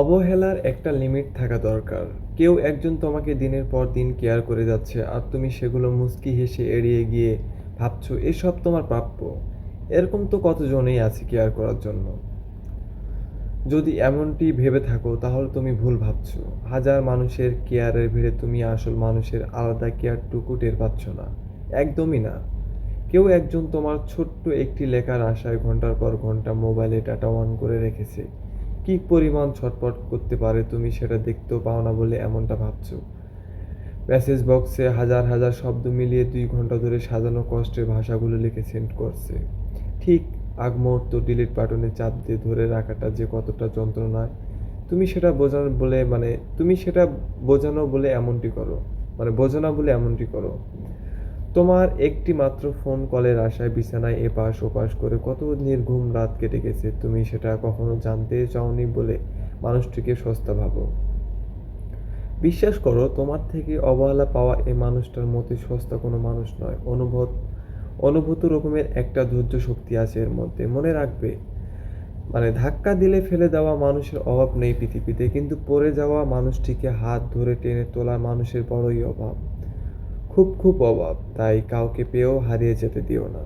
অবহেলার একটা লিমিট থাকা দরকার। কেউ একজন তোমাকে দিনের পর দিন কেয়ার করে যাচ্ছে আর তুমি সেগুলো মুচকি হেসে এড়িয়ে গিয়ে ভাবছ, এসব তোমার প্রাপ্য। এরকম তো কতজনেই আছে কেয়ার করার জন্য। যদি এমনটি ভেবে থাকো, তাহলে তুমি ভুল ভাবছ। হাজার মানুষের কেয়ারের ভিড়ে তুমি আসল মানুষের আলাদা কেয়ারটুকু টের পাচ্ছ না। একদমই না। কেউ একজন তোমার ছোট্ট একটি লেখার আশায় ঘণ্টার পর ঘণ্টা মোবাইলে ডাটা অন করে রেখেছে। কি পরিমাণ ছটপট করতে পারে তুমি সেটা দেখতেও পাও না বলে এমনটা ভাবছ? মেসেজ বক্সে হাজার হাজার শব্দ মিলিয়ে দুই ঘণ্টা ধরে সাজানো কষ্টের ভাষাগুলো লিখে সেন্ড করছে। ঠিক আগ মুহূর্ত ডিলিট বাটনে চাপ দিয়ে ধরে রাখাটা যে কতটা যন্ত্রণায়, তুমি সেটা বোঝানো বলে মানে তুমি সেটা বোঝানো বলে এমনটি করো। মানে বোঝানো বলে এমনটি করো। তোমার একটি মাত্র ফোন কলের আশায় বিছানায় এপাশ ওপাশ করে কত নির্ঘুম রাত কেটে গেছে, তুমি সেটা কখনো জানতে চাওনি বলে মানুষটিকে সস্তা ভাবো। বিশ্বাস করো, তোমার থেকে অবহেলা পাওয়া এই মানুষটার মতো সস্তা কোনো মানুষ নয়। অনুভব অনুভূত রকমের একটা ধৈর্য শক্তি আছে এর মধ্যে। মনে রাখবে মানে ধাক্কা দিলে ফেলে দেওয়া মানুষের অভাব নেই পৃথিবীতে, কিন্তু পড়ে যাওয়া মানুষটিকে হাত ধরে টেনে তোলা মানুষের বড়ই অভাব। খুব খুব অভাব তাই কাউকে পেয়েও হারিয়ে যেতে দিও না।